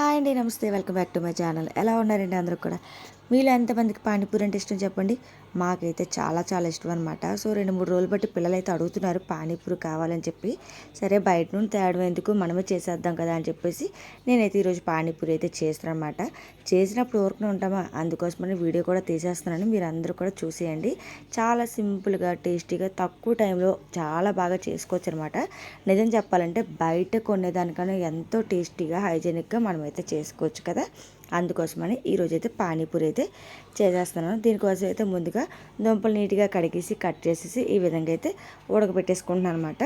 Hi అండి నమస్తే welcome back to my channel ఎలా ఉన్నారండి అందరూ కూడా మీలో ఎంతమందికి పానీపూరి అంటే ఇష్టం చెప్పండి? మాకైతే చాలా చాలా ఇష్టం అనమాట సో రెండు మూడు రోజులు బట్టి పిల్లలు అయితే అడుగుతున్నారు పానీపూరి కావాలని చెప్పి. సరే బయట నుండి తేడం ఎందుకు? మనమే చేసేద్దాం కదా అని చెప్పేసి నేనైతే ఈరోజు పానీపూరి అయితే చేస్తాను అనమాట చేసినప్పుడు ఊరుకునే ఉంటామా? అందుకోసమని వీడియో కూడా తీసేస్తున్నాను. మీరు అందరూ కూడా చూసేయండి. చాలా సింపుల్గా టేస్టీగా తక్కువ టైంలో చాలా బాగా చేసుకోవచ్చు అనమాట నిజం చెప్పాలంటే బయట కొనేదానికన్నా ఎంతో టేస్టీగా హైజీనిక్గా మనమైతే చేసుకోవచ్చు కదా. అందుకోసమని ఈరోజు అయితే పానీపూరి అయితే చేసేస్తున్నాను. దీనికోసం అయితే ముందుగా దుంపలు నీట్గా కడిగేసి కట్ చేసేసి ఈ విధంగా అయితే ఉడకబెట్టేసుకుంటున్నాను అనమాట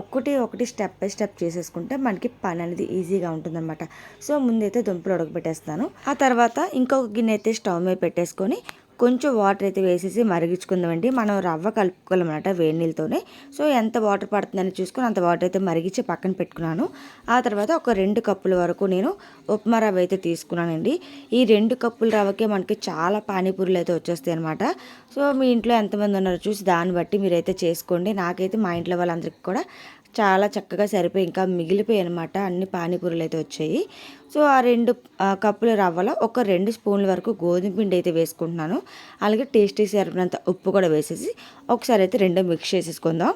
ఒక్కటి ఒకటి స్టెప్ బై స్టెప్ చేసేసుకుంటే మనకి పని అనేది ఈజీగా ఉంటుందన్నమాట. సో ముందైతే దుంపలు ఉడకబెట్టేస్తాను ఆ తర్వాత ఇంకొక గిన్నె అయితే స్టవ్ మీద పెట్టేసుకొని కొంచెం వాటర్ అయితే వేసేసి మరిగించుకుందామండి. మనం రవ్వ కలుపుకోవాలన్నమాట వేడి నీళ్ళతోనే. సో ఎంత వాటర్ పడుతుందని చూసుకొని అంత వాటర్ అయితే మరిగించి పక్కన పెట్టుకున్నాను. ఆ తర్వాత ఒక రెండు కప్పుల వరకు నేను ఉప్మా రవ్వ అయితే తీసుకున్నానండి. ఈ రెండు కప్పుల రవ్వకే మనకి చాలా పానీపూరీలు అయితే వచ్చేస్తాయి అనమాట సో మీ ఇంట్లో ఎంతమంది ఉన్నారో చూసి దాన్ని బట్టి మీరైతే చేసుకోండి. నాకైతే మా ఇంట్లో వాళ్ళందరికీ కూడా చాలా చక్కగా సరిపోయి ఇంకా మిగిలిపోయి అనమాట అన్ని పానీపూరీలు అయితే వచ్చాయి. సో ఆ రెండు కప్పుల రవ్వలో ఒక రెండు స్పూన్ల వరకు గోధుమ పిండి అయితే వేసుకుంటున్నాను. అలాగే టేస్టీ సరిపడినంత ఉప్పు కూడా వేసేసి ఒకసారి అయితే రెండు మిక్స్ చేసేసుకుందాం.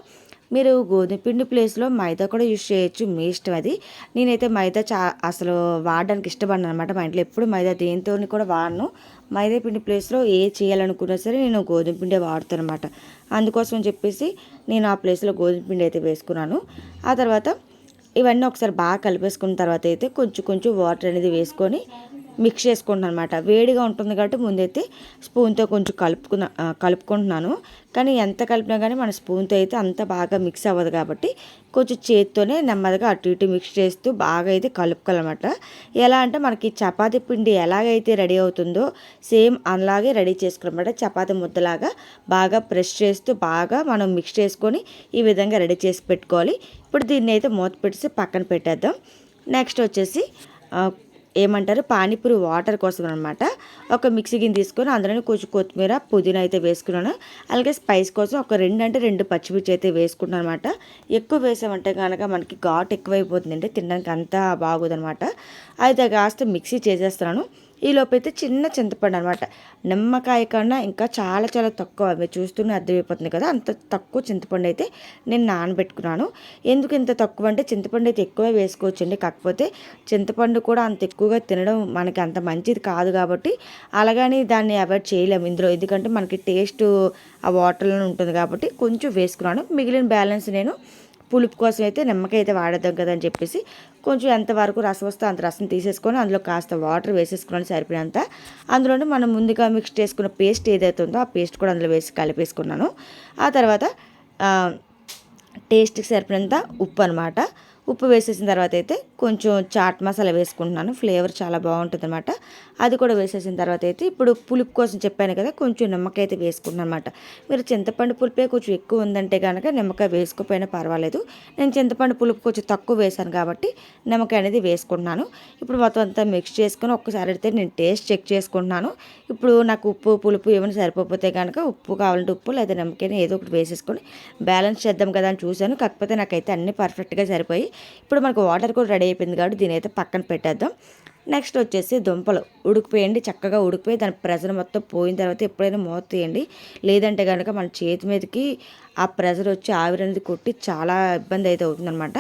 మీరు గోధుమ పిండి ప్లేస్లో మైదా కూడా యూజ్ చేయొచ్చు మీ ఇష్టం అది. నేనైతే మైదా చా అసలు వాడడానికి ఇష్టపడను అనమాట మా ఇంట్లో. ఎప్పుడు మైదా దేంతో కూడా వాడను. మైదా పిండి ప్లేస్లో ఏ చేయాలనుకున్నా సరే నేను గోధుమ పిండే వాడుతాను అనమాట అందుకోసం చెప్పేసి నేను ఆ ప్లేస్లో గోధుమ పిండి అయితే వేసుకున్నాను. ఆ తర్వాత ఇవన్నీ ఒకసారి బాగా కలిపేసుకున్న తర్వాత అయితే కొంచెం కొంచెం వాటర్ అనేది వేసుకొని మిక్స్ చేసుకుంటున్నాను అనమాట వేడిగా ఉంటుంది కాబట్టి ముందైతే స్పూన్తో కొంచెం కలుపుకున్న కలుపుకుంటున్నాను. కానీ ఎంత కలిపినా కానీ మన స్పూన్తో అయితే అంత బాగా మిక్స్ అవ్వదు కాబట్టి కొంచెం చేతితోనే నెమ్మదిగా అటు ఇటు మిక్స్ చేస్తూ బాగా అయితే కలుపుకోవాలన్నమాట. ఎలా అంటే మనకి చపాతీ పిండి ఎలాగైతే రెడీ అవుతుందో సేమ్ అలాగే రెడీ చేసుకోవాలన్నమాట చపాతీ ముద్దలాగా బాగా ప్రెస్ చేస్తూ బాగా మనం మిక్స్ చేసుకొని ఈ విధంగా రెడీ చేసి పెట్టుకోవాలి. ఇప్పుడు దీన్ని అయితే మూత పెట్టేసి పక్కన పెట్టేద్దాం. నెక్స్ట్ వచ్చేసి ఏమంటారు? పానీపూరి వాటర్ కోసం అనమాట ఒక మిక్సీ గిన్నె తీసుకొని అందులోనే కొంచెం కొత్తిమీర పుదీనా అయితే వేసుకున్నాను. అలాగే స్పైస్ కోసం ఒక రెండు అంటే రెండు పచ్చిమిర్చి అయితే వేసుకున్నాను అనమాట ఎక్కువ వేసామంటే కనుక మనకి ఘాట్ ఎక్కువైపోతుందండి. తినడానికి అంతా బాగోదనమాట అయితే కాస్త మిక్సీ చేసేస్తున్నాను. ఈ చిన్న చింతపండు అనమాట నిమ్మకాయ కన్నా ఇంకా చాలా చాలా తక్కువ మీరు చూస్తూనే అర్థమైపోతుంది కదా అంత తక్కువ చింతపండు అయితే నేను నానబెట్టుకున్నాను. ఎందుకు ఇంత తక్కువ అంటే చింతపండు అయితే ఎక్కువ వేసుకోవచ్చండి. కాకపోతే చింతపండు కూడా అంత ఎక్కువగా తినడం మనకి అంత మంచిది కాదు కాబట్టి అలాగని దాన్ని అవాయిడ్ చేయలేము ఇందులో. ఎందుకంటే మనకి టేస్ట్ ఆ వాటర్లో ఉంటుంది కాబట్టి కొంచెం వేసుకున్నాను. మిగిలిన బ్యాలెన్స్ నేను పులుపు కోసం అయితే నిమ్మకాయ అయితే వాడదాం కదా అని చెప్పేసి కొంచెం ఎంతవరకు రసం వస్తే అంత రసం తీసేసుకొని అందులో కాస్త వాటర్ వేసేసుకుని సరిపోయినంత. అందులోనే మనం ముందుగా మిక్స్ చేసుకున్న పేస్ట్ ఏదైతే ఉందో ఆ పేస్ట్ కూడా అందులో వేసి కలిపేసుకున్నాను. ఆ తర్వాత టేస్ట్కి సరిపోయినంత ఉప్పు అనమాట ఉప్పు వేసేసిన తర్వాత అయితే కొంచెం చాట్ మసాలా వేసుకుంటున్నాను. ఫ్లేవర్ చాలా బాగుంటుంది అనమాట అది కూడా వేసేసిన తర్వాత అయితే ఇప్పుడు పులుపు కోసం చెప్పాను కదా కొంచెం నిమ్మకాయ అయితే వేసుకున్నాను అనమాట మీరు చింతపండు పులుపే కొంచెం ఎక్కువ ఉందంటే కనుక నిమ్మకాయ వేసుకోపోయినా పర్వాలేదు. నేను చింతపండు పులుపు కొంచెం తక్కువ వేశాను కాబట్టి నిమ్మకాయ అనేది వేసుకుంటున్నాను. ఇప్పుడు మొత్తం అంతా మిక్స్ చేసుకొని ఒక్కసారి అయితే నేను టేస్ట్ చెక్ చేసుకుంటున్నాను. ఇప్పుడు నాకు ఉప్పు పులుపు ఏమైనా సరిపోతే కనుక ఉప్పు కావాలంటే ఉప్పు లేదా నిమ్మకాయ ఏదో ఒకటి వేసేసుకొని బ్యాలెన్స్ చేద్దాం కదా అని చూశాను. కాకపోతే నాకైతే అన్నీ పర్ఫెక్ట్గా సరిపోయి ఇప్పుడు మనకు వాటర్ కూడా రెడీ అయిపోయింది కాబట్టి దీని అయితే పక్కన పెట్టేద్దాం. నెక్స్ట్ వచ్చేసి దుంపలు. ఉడికిపోయండి చక్కగా ఉడికిపోయి దాని ప్రెజర్ మొత్తం పోయిన తర్వాత ఎప్పుడైనా మూత తీయండి. లేదంటే కనుక మన చేతి మీదకి ఆ ప్రెజర్ వచ్చి ఆవిరి అనేది కొట్టి చాలా ఇబ్బంది అయితే అవుతుందన్నమాట.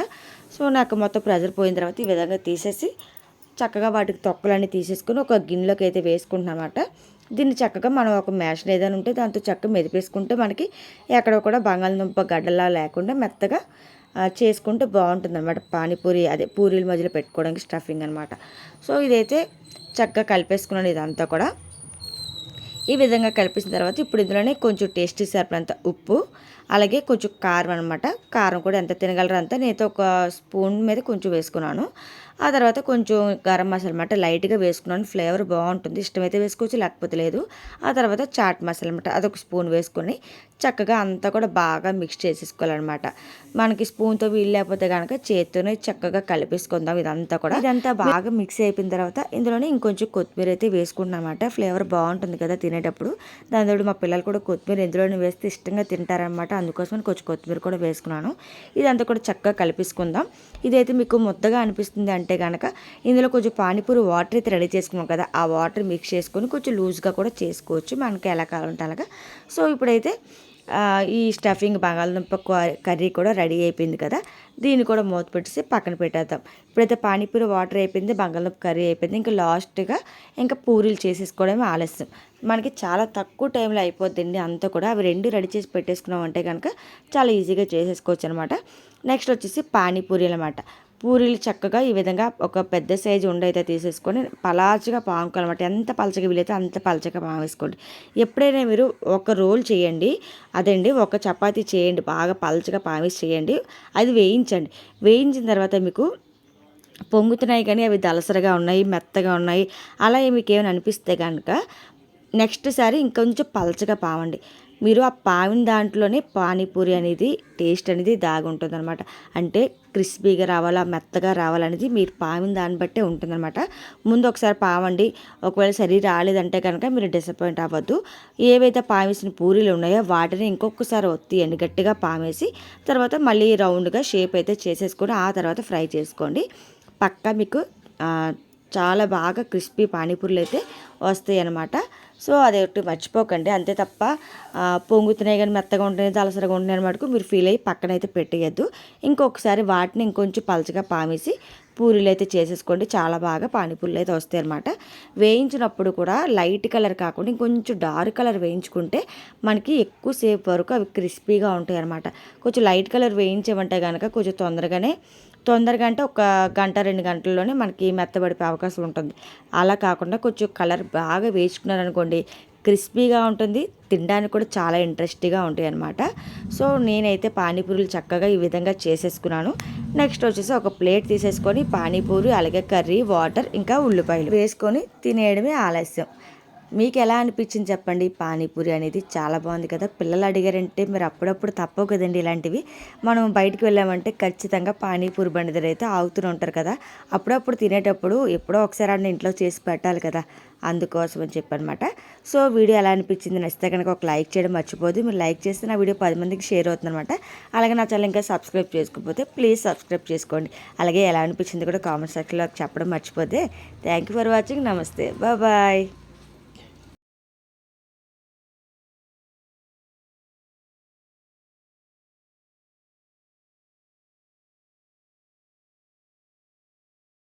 సో నాకు మొత్తం ప్రెజర్ పోయిన తర్వాత ఈ విధంగా తీసేసి చక్కగా వాటికి తొక్కలన్నీ తీసేసుకొని ఒక గిన్నెలోకి అయితే వేసుకుంటున్నాను అనమాట దీన్ని చక్కగా మనం ఒక మ్యాషన్ ఏదైనా ఉంటే దాంతో చక్కగా మెదిపేసుకుంటే మనకి ఎక్కడ కూడా బంగాళదుంప గడ్డలా లేకుండా మెత్తగా చేసుకుంటే బాగుంటుంది అనమాట పానీపూరి అదే పూరీల మధ్యలో పెట్టుకోవడానికి స్టఫింగ్ అనమాట సో ఇదైతే చక్కగా కలిపేసుకున్నాను ఇదంతా కూడా. ఈ విధంగా కలిపేసిన తర్వాత ఇప్పుడు ఇందులోనే కొంచెం టేస్టీ సరిపడంత ఉప్పు అలాగే కొంచెం కారం అనమాట కారం కూడా ఎంత తినగలరో అంత నేనైతే ఒక స్పూన్ మీద కొంచెం వేసుకున్నాను. ఆ తర్వాత కొంచెం గరం మసాలా అనమాట లైట్గా వేసుకున్నాను. ఫ్లేవర్ బాగుంటుంది. ఇష్టమైతే వేసుకోవచ్చు లేకపోతే లేదు. ఆ తర్వాత చాట్ మసాలా అనమాట అదొక స్పూన్ వేసుకొని చక్కగా అంతా కూడా బాగా మిక్స్ చేసేసుకోవాలన్నమాట. మనకి స్పూన్తో వీలు లేకపోతే కనుక చేతితోనే చక్కగా కలిపేసుకుందాం ఇదంతా కూడా. ఇదంతా బాగా మిక్స్ అయిపోయిన తర్వాత ఇందులోనే ఇంకొంచెం కొత్తిమీర అయితే వేసుకుంటున్నాం అనమాట ఫ్లేవర్ బాగుంటుంది కదా తినేటప్పుడు. దానితోడు మా పిల్లలు కూడా కొత్తిమీర ఇందులోనే వేస్తే ఇష్టంగా తింటారనమాట అందుకోసం కొంచెం కొత్తిమీర కూడా వేసుకున్నాను. ఇదంతా కూడా చక్కగా కలిపేసుకుందాం. ఇదైతే మీకు ముద్దగా అనిపిస్తుంది అంటే అంటే కనుక ఇందులో కొంచెం పానీపూరి వాటర్ అయితే రెడీ చేసుకున్నాం కదా ఆ వాటర్ మిక్స్ చేసుకొని కొంచెం లూజ్గా కూడా చేసుకోవచ్చు. మనకి ఎలా కావాలంటే అలాగా. సో ఇప్పుడైతే ఈ స్టఫింగ్ బంగాళదుంప క- కర్రీ కూడా రెడీ అయిపోయింది కదా. దీన్ని కూడా మూత పెట్టేసి పక్కన పెట్టేద్దాం. ఇప్పుడైతే పానీపూరి వాటర్ అయిపోయింది బంగాళదుంప కర్రీ అయిపోయింది. ఇంకా లాస్ట్గా ఇంకా పూరీలు చేసేసుకోవడమే ఆలస్యం. మనకి చాలా తక్కువ టైంలో అయిపోద్దండి. అంతా కూడా అవి రెండు రెడీ చేసి పెట్టేసుకున్నాం అంటే కనుక చాలా ఈజీగా చేసేసుకోవచ్చు అనమాట నెక్స్ట్ వచ్చేసి పానీపూరి అనమాట పూరీలు చక్కగా ఈ విధంగా ఒక పెద్ద సైజు ఉండైతే తీసేసుకొని పలాచగా పాముకోవాలన్నమాట ఎంత పలచగా వీలైతే అంత పలచగా పామేసుకోండి ఎప్పుడైనా మీరు ఒక రోల్ చేయండి. అదండి ఒక చపాతీ చేయండి. బాగా పలచగా పామేసి చేయండి. అది వేయించండి. వేయించిన తర్వాత మీకు పొంగుతున్నాయి కానీ అవి దలసరగా ఉన్నాయి మెత్తగా ఉన్నాయి. అలా మీకు ఏమైనా అనిపిస్తే కనుక నెక్స్ట్ సారి ఇంకొంచెం పలచగా పావండి. మీరు ఆ పావిన దాంట్లోనే పానీపూరి అనేది టేస్ట్ అనేది దాగుంటుంది అనమాట అంటే క్రిస్పీగా రావాలా మెత్తగా రావాలనేది మీరు పావిన దాన్ని బట్టే ఉంటుందన్నమాట. ముందు ఒకసారి పావండి. ఒకవేళ సరి రాలేదంటే కనుక మీరు డిసప్పాయింట్ అవ్వద్దు. ఏవైతే పావేసిన పూరీలు ఉన్నాయో వాటిని ఇంకొకసారి ఒత్తియండి. గట్టిగా పామేసి తర్వాత మళ్ళీ రౌండ్గా షేప్ అయితే చేసేసుకొని ఆ తర్వాత ఫ్రై చేసుకోండి. పక్కా మీకు చాలా బాగా క్రిస్పీ పానీపూరీలు అయితే వస్తాయి అన్నమాట సో అది ఒకటి మర్చిపోకండి. అంతే తప్ప పొంగుతున్నాయి కానీ మెత్తగా ఉంటున్నాయి దలసరగా ఉంటున్నాయి మటుకు మీరు ఫీల్ అయ్యి పక్కన అయితే పెట్టేయద్దు. ఇంకొకసారి వాటిని ఇంకొంచెం పలచగా పామేసి పూరీలు అయితే చేసేసుకోండి. చాలా బాగా పానీపూరీలు అయితే వస్తాయి అనమాట వేయించినప్పుడు కూడా లైట్ కలర్ కాకుండా ఇంకొంచెం డార్క్ కలర్ వేయించుకుంటే మనకి ఎక్కువసేపు వరకు అవి క్రిస్పీగా ఉంటాయి అనమాట కొంచెం లైట్ కలర్ వేయించామంటే కనుక కొంచెం తొందరగానే తొందరగా అంటే ఒక గంట రెండు గంటల్లోనే మనకి మెత్తబడిపోయే అవకాశం ఉంటుంది. అలా కాకుండా కొంచెం కలర్ బాగా వేసుకున్నారనుకోండి క్రిస్పీగా ఉంటుంది తినడానికి కూడా చాలా ఇంట్రెస్టీగా ఉంటాయి అనమాట సో నేనైతే పానీపూరీలు చక్కగా ఈ విధంగా చేసేసుకున్నాను. నెక్స్ట్ వచ్చేసి ఒక ప్లేట్ తీసేసుకొని పానీపూరి అలాగే కర్రీ వాటర్ ఇంకా ఉల్లిపాయలు వేసుకొని తినేయడమే ఆలస్యం. మీకు ఎలా అనిపించింది చెప్పండి? పానీపూరి అనేది చాలా బాగుంది కదా. పిల్లలు అడిగారంటే మీరు అప్పుడప్పుడు తప్పవు కదండి ఇలాంటివి. మనం బయటికి వెళ్ళామంటే ఖచ్చితంగా పానీపూరి బండి దగ్గర అయితే ఆగుతూనే ఉంటారు కదా. అప్పుడప్పుడు తినేటప్పుడు ఎప్పుడో ఒకసారి అన్న ఇంట్లో చేసి పెట్టాలి కదా. అందుకోసం అని చెప్పనమాట సో వీడియో ఎలా అనిపించింది నచ్చితే కనుక ఒక లైక్ చేయడం మర్చిపోదు మీరు లైక్ చేస్తే నా వీడియో పది మందికి షేర్ అవుతుందన్నమాట. అలాగే నా ఛానల్ ఇంకా సబ్స్క్రైబ్ చేసుకోకపోతే ప్లీజ్ సబ్స్క్రైబ్ చేసుకోండి. అలాగే ఎలా అనిపించింది కూడా కామెంట్ సెక్షన్లో చెప్పడం మర్చిపోతే థ్యాంక్ యూ ఫర్ వాచింగ్. నమస్తే. బాయ్.